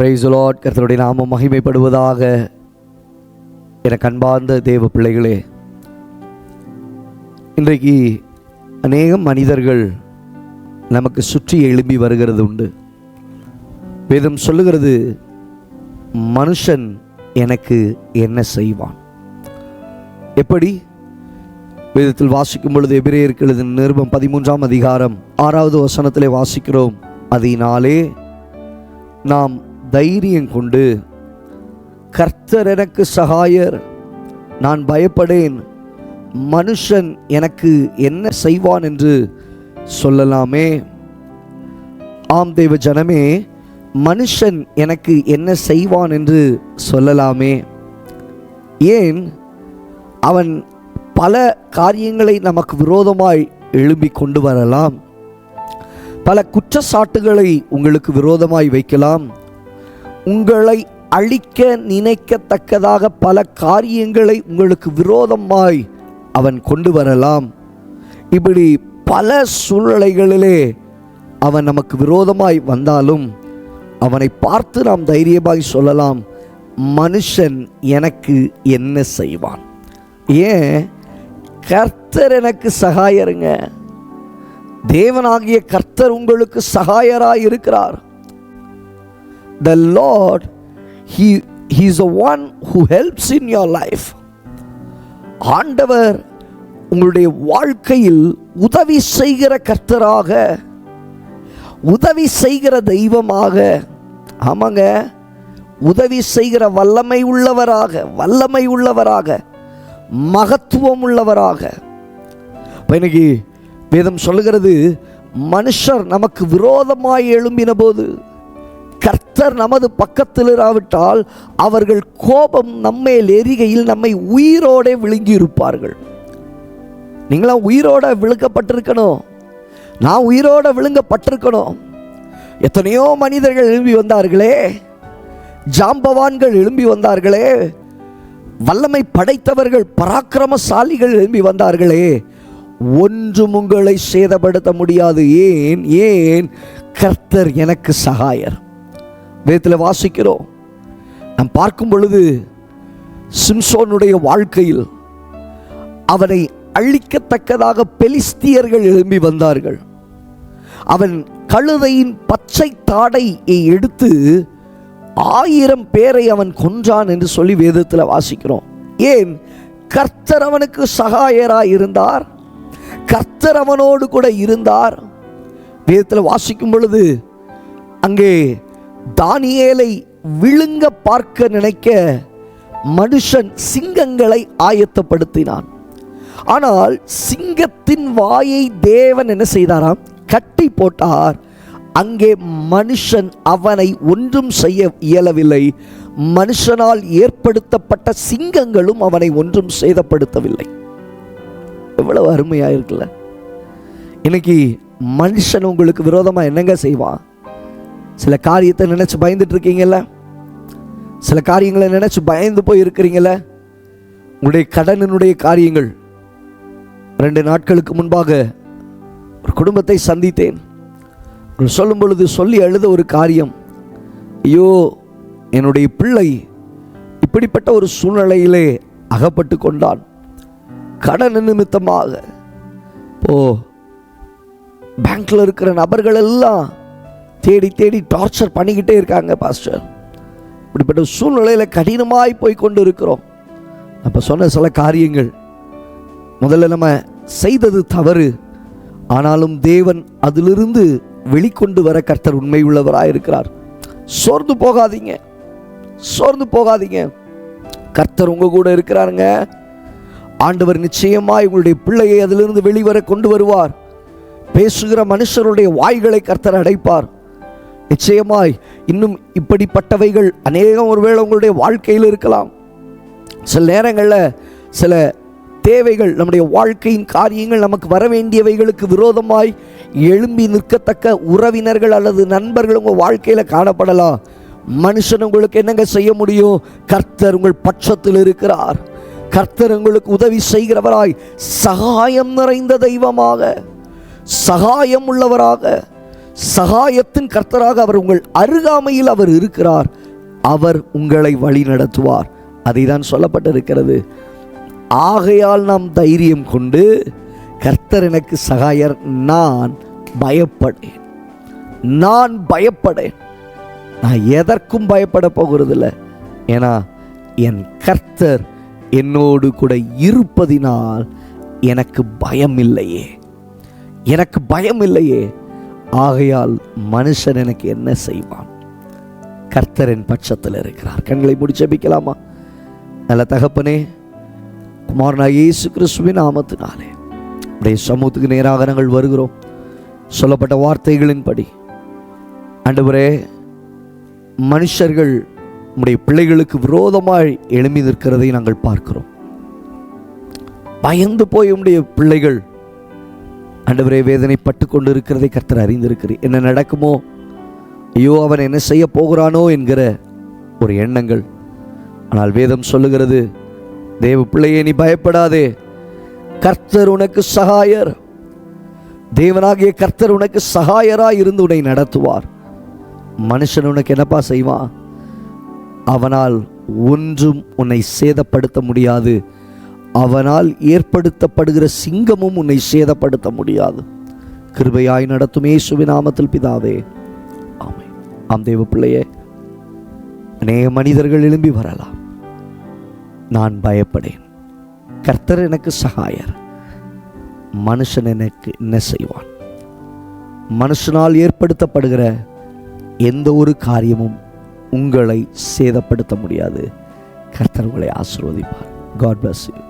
Price Lord கர்த்தருடைய நாமம் மகிமைப்படுவதாக. எனக்கு அன்பார்ந்த தேவ பிள்ளைகளே இன்றைக்கு அநேக மனிதர்கள் நமக்கு சுற்றி எழும்பி வருகிறது உண்டு. வேதம் சொல்லுகிறது மனுஷன் எனக்கு என்ன செய்வான்? எப்படி? வேதத்தில் வாசிக்கும் பொழுது எபிரேயருக்கு எழுதின நிருபம் பதிமூன்றாம் அதிகாரம் ஆறாவது வசனத்திலே வாசிக்கிறோம். அதனாலே நாம் தைரியம் கொண்டு கர்த்தர் எனக்கு சகாயர் நான் பயப்படேன். மனுஷன் எனக்கு என்ன செய்வான் என்று சொல்லலாமே. ஆம் தெய்வ ஜனமே மனுஷன் எனக்கு என்ன செய்வான் என்று சொல்லலாமே. ஏன்? அவன் பல காரியங்களை நமக்கு விரோதமாய் எழும்பி கொண்டு வரலாம். பல குற்றச்சாட்டுகளை உங்களுக்கு விரோதமாய் வைக்கலாம். உங்களை அழிக்க நினைக்கத்தக்கதாக பல காரியங்களை உங்களுக்கு விரோதமாய் அவன் கொண்டு வரலாம். இப்படி பல சூழ்நிலைகளிலே அவன் நமக்கு விரோதமாய் வந்தாலும் அவனை பார்த்து நாம் தைரியமாய் சொல்லலாம் மனுஷன் எனக்கு என்ன செய்வான்? ஏன்? கர்த்தர் எனக்கு சகாயருங்க. தேவனாகிய கர்த்தர் உங்களுக்கு சகாயராய் இருக்கிறார் the Lord he he's a one who helps in your life ஆண்டவர் உங்களுடைய வாழ்க்கையில் உதவி செய்கிற கர்த்தராக உதவி செய்கிற தெய்வமாக ஆமாங்க உதவி செய்கிற வல்லமை உள்ளவராக வல்லமை உள்ளவராக மகத்துவம் உள்ளவராக. இப்போ இன்னைக்கு வேதம் சொல்லுகிறது மனுஷர் நமக்கு விரோதமாய் எழும்பின போது கர்த்தர் நமது பக்கத்தில் இராவிட்டால் அவர்கள் கோபம் நம்மேல் எரிகையில் நம்மை உயிரோடே விழுங்கி இருப்பார்கள் நீங்களாம் உயிரோட விழுங்கப்பட்டிருக்கணும். நான் உயிரோட விழுங்கப்பட்டிருக்கணும். எத்தனையோ மனிதர்கள் எழும்பி வந்தார்களே. ஜாம்பவான்கள் எழும்பி வந்தார்களே. வல்லமை படைத்தவர்கள் பராக்கிரமசாலிகள் எழும்பி வந்தார்களே. ஒன்றும் உங்களை சேதப்படுத்த முடியாது. ஏன்? ஏன்? கர்த்தர் எனக்கு சகாயர். வேதத்தில் வாசிக்கிறோம். நாம் பார்க்கும் பொழுது சிம்சோனுடைய வாழ்க்கையில் அவனை அழிக்கத்தக்கதாக பெலிஸ்தியர்கள் எழும்பி வந்தார்கள். அவன் கழுதையின் பச்சை தாடையை எடுத்து ஆயிரம் பேரை அவன் கொன்றான் என்று சொல்லி வேதத்தில் வாசிக்கிறோம். ஏன்? கர்த்தர் அவனுக்கு இருந்தார். கர்த்தர் அவனோடு கூட இருந்தார். வேதத்தில் வாசிக்கும் பொழுது அங்கே தானியேலை விழுங்க பார்க்க நினைக்க மனுஷன் சிங்கங்களை ஆயத்தப்படுத்தினான். ஆனால் சிங்கத்தின் வாயை தேவன் என்ன செய்தாராம்? கட்டி போட்டார். அங்கே மனுஷன் அவனை ஒன்றும் செய்ய இயலவில்லை. மனுஷனால் ஏற்படுத்தப்பட்ட சிங்கங்களும் அவனை ஒன்றும் சேதப்படுத்தவில்லை. எவ்வளவு அருமையாக இருக்குல்ல. இன்னைக்கு மனுஷன் உங்களுக்கு விரோதமாக என்னங்க செய்வான்? சில காரியத்தை நினச்சி பயந்துட்டு இருக்கீங்கல்ல சில காரியங்களை நினச்சி பயந்து போய் இருக்கிறீங்கல்ல உங்களுடைய கடனினுடைய காரியங்கள். ரெண்டு நாட்களுக்கு முன்பாக ஒரு குடும்பத்தை சந்தித்தேன். சொல்லும் பொழுது சொல்லி அழுத ஒரு காரியம். ஐயோ என்னுடைய பிள்ளை இப்படிப்பட்ட ஒரு சூழ்நிலையிலே அகப்பட்டு கொண்டான். கடன் நிமித்தமாக. இப்போ பேங்க்ல இருக்கிற நபர்கள் எல்லாம் தேடி தேடி டார்ச்சர் பண்ணிக்கிட்டே இருக்காங்க பாஸ்டர் இப்படிப்பட்ட சூழ்நிலையில் கடினமாய் போய் கொண்டு இருக்கிறோம் அப்போ சொன்ன சில காரியங்கள். முதல்ல நம்ம செய்தது தவறு. ஆனாலும் தேவன் அதிலிருந்து வெளிக்கொண்டு வர கர்த்தர் உண்மை உள்ளவராக இருக்கிறார். சோர்ந்து போகாதீங்க. சோர்ந்து போகாதீங்க. கர்த்தர் உங்கள் கூட இருக்கிறாருங்க. ஆண்டவர் நிச்சயமாய் உங்களுடைய பிள்ளையை அதிலிருந்து வெளிவர கொண்டு வருவார். பேசுகிற மனுஷருடைய வாய்களை கர்த்தர் அடைப்பார். நிச்சயமாய் இன்னும் இப்படிப்பட்டவைகள் அநேகம் ஒருவேளை உங்களுடைய வாழ்க்கையில் இருக்கலாம். சில நேரங்களில் சில தேவைகள் நம்முடைய வாழ்க்கையின் காரியங்கள் நமக்கு வர வேண்டியவைகளுக்கு விரோதமாய் எழும்பி நிற்கத்தக்க உறவினர்கள் அல்லது நண்பர்கள் உங்கள் வாழ்க்கையில் காணப்படலாம். மனுஷன் உங்களுக்கு என்னங்க செய்ய முடியும்? கர்த்தர் உங்கள் பட்சத்தில் இருக்கிறார். கர்த்தர் உங்களுக்கு உதவி செய்கிறவராய் சகாயம் நிறைந்த தெய்வமாக சகாயம் உள்ளவராக சகாயத்தின் கர்த்தராக அவர் உங்கள் அருகாமையில் அவர் இருக்கிறார். அவர் உங்களை வழி நடத்துவார். அதை தான் சொல்லப்பட்டிருக்கிறது. ஆகையால் நாம் தைரியம் கொண்டு கர்த்தர் எனக்கு சகாயர் நான் பயப்படேன். நான் பயப்படேன். நான் எதற்கும் பயப்பட போகிறதில்ல. ஏன்னா என் கர்த்தர் என்னோடு கூட இருப்பதினால் எனக்கு பயம் இல்லையே எனக்கு பயம் இல்லையே ஆகையால் மனுஷன் எனக்கு என்ன செய்வான்? கர்த்தரின் பட்சத்தில் இருக்கிறார். கண்களை முடிச்சபிக்கலாமா நல்ல தகப்பனே குமாரனா இயேசு கிறிஸ்துவின் நாமத்தினாலே உடைய சமூகத்துக்கு நேராக நாங்கள் வருகிறோம். சொல்லப்பட்ட வார்த்தைகளின்படி ஆண்டவரே மனுஷர்கள் உடைய பிள்ளைகளுக்கு விரோதமாய் எழுமி நிற்கிறதை நாங்கள் பார்க்கிறோம். பயந்து போய் உடைய பிள்ளைகள் ஆண்டவரே வேதனைப்பட்டு கொண்டு இருக்கிறதை கர்த்தர் அறிந்திருக்கிறேன் என்ன நடக்குமோ? ஐயோ அவன் என்ன செய்ய போகிறானோ என்கிற ஒரு எண்ணங்கள். ஆனால் வேதம் சொல்லுகிறது தேவ பிள்ளையே நீ பயப்படாதே. கர்த்தர் உனக்கு சகாயர். தேவனாகிய கர்த்தர் உனக்கு சகாயராக இருந்து உன்னை நடத்துவார். மனுஷன் உனக்கு என்னப்பா செய்வான்? அவனால் ஒன்றும் உன்னை சேதப்படுத்த முடியாது. அவனால் ஏற்படுத்தப்படுகிற சிங்கமும் உன்னை சேதப்படுத்த முடியாது. கிருபையாய் நடத்தும் இயேசுவின் நாமத்தில் பிதாவே ஆமை ஆம் தேவ பிள்ளையே அநேக மனிதர்கள் எழும்பி வரலாம். நான் பயப்படேன். கர்த்தர் எனக்கு சகாயர். மனுஷன் எனக்கு என்ன செய்வான் மனுஷனால் ஏற்படுத்தப்படுகிற எந்த ஒரு காரியமும் உங்களை சேதப்படுத்த முடியாது. கர்த்தர் உங்களை ஆசிர்வதிப்பார். God bless you